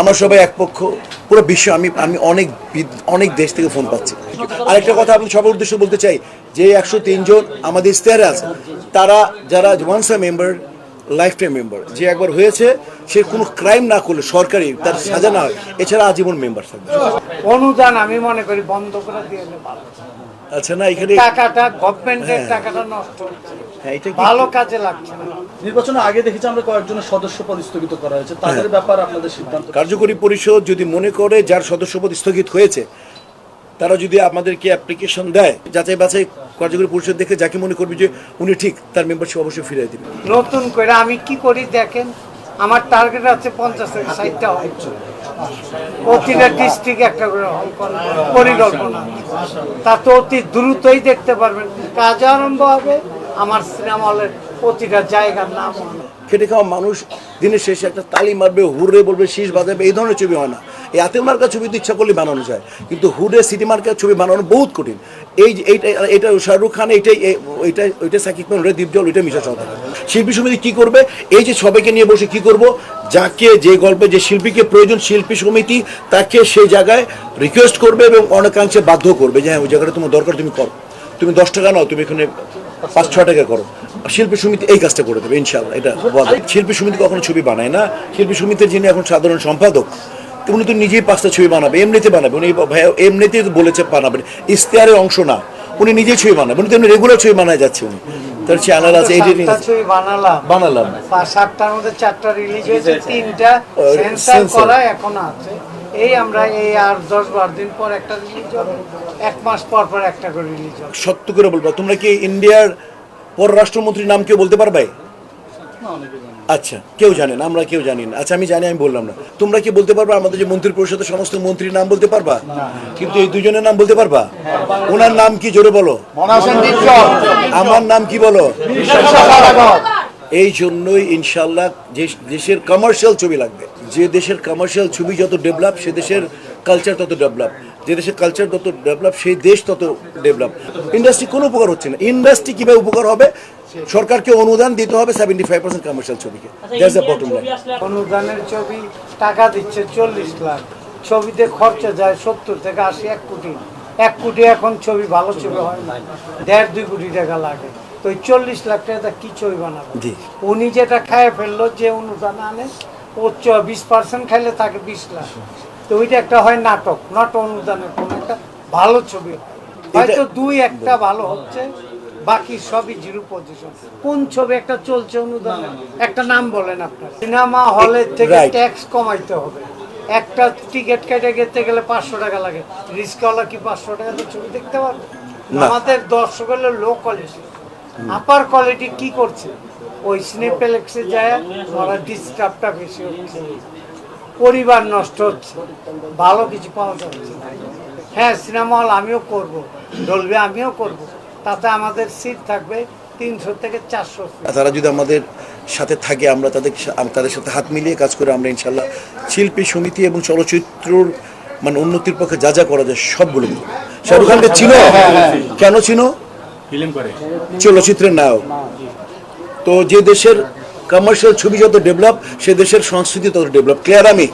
আমরা সবাই এক পক্ষ পুরো বিশ্ব আমি আমি অনেক অনেক দেশ থেকে ফোন পাচ্ছি। আরেকটা কথা আপনি সবার উদ্দেশ্য বলতে চাই, যে একশো তিনজন আমাদের ইস্তেহারে আছে, তারা যারা once a member lifetime member যে একবার হয়েছে, সে কোনো ক্রাইম না করলে সরকারি তার সাজা না হয়, এছাড়া আজীবন মেম্বার থাকবে। অনুদান আমি মনে করি বন্ধ করে দিয়ে ভালো। আচ্ছা না এখানে টাকাটা গভর্নমেন্টের হ্যাঁ। টাকাটা নষ্ট হচ্ছে। হ্যাঁ, এটা কি- ভালো কাজে লাগছে না। নির্বাচনের আগে দেখেছি আমরা কয়েকজনের সদস্য পদ স্থগিত করা হয়েছে। তাদের হ্যাঁ। ব্যাপারে আপনাদের সিদ্ধান্ত কার্যকরী পরিষদ যদি মনে করে যার সদস্যপদ স্থগিত হয়েছে তারা যদি আমাদেরকে অ্যাপ্লিকেশন দেয় যাচাই বাছাই কার্যকরী পরিষদ দেখে যাকে মনে করবে যে উনি ঠিক তার মেম্বারশিপ অবশ্যই ফিরিয়ে দিবে। নতুন করে আমি কি করি দেখেন আমার টার্গেট আছে পঞ্চাশ থেকে ষাটটা হল প্রতিটা ডিস্ট্রিক্ট একটা করে অঙ্কন পরিকল্পনা। তো অতি দ্রুতই দেখতে পারবেন। কাজ আরম্ভ হবে, আমার সিনেমা হলের প্রতিটা জায়গার নাম খেটে খাওয়া মানুষ দিনের শেষে একটা তালি মারবে, হুররে বলবে, শীষ বাজাবে, এই ধরনের ছবি হয় না। এই হাতের মার্কা ছবি তো ইচ্ছা করলে বানানো যায়। কিন্তু হুডে সিটি মার্কার ছবি বানানো বহুত কঠিন। এই এইটা এটা শাহরুখ খান, এইটাই ওইটা ওইটা সাকিব খান ওইটা দীপজল ওইটা মিশা সরকার শিল্পী সমিতি কি করবে? এই যে সবাইকে নিয়ে বসে কি করব? যাকে যে গল্পে যে শিল্পীকে প্রয়োজন, শিল্পী সমিতি, তাকে সেই জায়গায় রিকোয়েস্ট করবে এবং অনেকাংশে বাধ্য করবে যে হ্যাঁ ওই জায়গাটা তোমার দরকার, তুমি করো। তুমি দশ টাকা নাও, তুমি এখানে পাঁচ ছ টাকা করো। শিল্পী সমিতি এই কাজটা করে দেবে ইনশাল্লাহ এটা শিল্পী সমিতি কখনো ছবি বানায় না। শিল্পী সমিতির যিনি এখন সাধারণ সম্পাদক উনি তো নিজেই পাঁচটা ছবি বানাবে এমনিতে বানাবে। উনি ভাইয়া এমনিতেই তো বলেছে বানাবেন। ইশতেহারের অংশ না উনি নিজেই ছবি বানাবেন। উনি তো এমনি রেগুলার ছবি বানায় যাচ্ছে উনি। তার চ্যানেল আছে এডিটিং ছবি বানালাম। বানালাম। বা সাতটার মধ্যে চারটা রিলিজ হয়েছে তিনটা। সেন্সার। করা এখনও আছে। এই আমরা এই আর দশ বারো দিন পর একটা রিলিজ হবে। এক মাস পর পর একটা করে রিলিজ হবে। সত্য করে বলব তোমরা কি ইন্ডিয়ার পররাষ্ট্রমন্ত্রীর নাম কেউ বলতে পারবে? আচ্ছা কেউ জানে না আমরা কেউ জানি না। আচ্ছা আমি জানি আমি বললাম না। তোমরা কি বলতে পারবা আমাদের যে মন্ত্রী পরিষদের সমস্ত মন্ত্রীর নাম বলতে পারবা? কিন্তু এই দুজনের নাম বলতে পারবা? ওনার নাম কি জোরে বলো? আমার নাম কি বলো? এই জন্যই ইনশাল্লাহ যে দেশের কমার্শিয়াল ছবি লাগবে। যে দেশের কমার্শিয়াল ছবি যত ডেভেলপ সে দেশের কালচার তত ডেভেলপ যে দেশের কালচার তত ডেভেলপ সেই দেশ তত ডেভেলপ ইন্ডাস্ট্রি কোনো উপকার হচ্ছে না। ইন্ডাস্ট্রি কীভাবে উপকার হবে? সরকারকে অনুদান দিতে হবে সেভেন্টি ফাইভ পার্সেন্ট কমার্শিয়াল ছবিকে দ্যাটস দ্য বটম লাইন অনুদানের ছবি টাকা দিচ্ছে চল্লিশ লাখ। ছবিতে খরচা যায় সত্তর থেকে আশি এক কোটি। এক কোটি এখন ছবি ভালো ছবি হয় না দেড় দুই কোটি টাকা লাগে। তো ওই চল্লিশ লাখ টাকা কি ছবি বানাবে। উনি যেটা খায় ফেলল যে অনুদান আনে ও বিশ পার্সেন্ট খাইলে তাকে বিশ লাখ। তো ওইটা একটা হয় নাটক নট অনুদানের কোনো একটা ভালো ছবি হয়তো দুই একটা ভালো হচ্ছে বাকি সবই জিরো পজিশন কোন ছবি একটা চলছে অনুদানে? একটা নাম বলেন আপনার। সিনেমা হলের থেকে ট্যাক্স কমাইতে হবে। একটা টিকিট কেটে যেতে গেলে পাঁচশো টাকা লাগে। রিস্কওয়ালা কি পাঁচশো টাকা তো ছবি দেখতে পারবে? আমাদের দর্শক হলো লো কোয়ালিটি আপার কোয়ালিটি কি করছে? ওই সিনেপ্লেক্সে যায় ওরা ডিস্টার্বটা বেশি হচ্ছে। পরিবার নষ্ট হচ্ছে। ভালো কিছু পাওয়া যাচ্ছে হ্যাঁ সিনেমা হল আমিও করব ডলবে আমিও করব। তাতে আমাদের সিট থাকবে তিনশো থেকে চারশো তারা যদি আমাদের সাথে থাকে আমরা তাদের সা- তাদের সাথে হাত মিলিয়ে কাজ করে আমরা ইনশাল্লাহ শিল্পী সমিতি এবং চলচ্চিত্রর মানে উন্নতির পক্ষে যা যা করা যায় সবগুলো। শাহরুখ খানকে ছিল কেন ছিল ফিল্ম করে। চলচ্চিত্রের নায়ক। তো যে দেশের কমার্শিয়াল ছবি যত ডেভেলপ সে দেশের সংস্কৃতি তত ডেভেলপ ক্লিয়ার আমি?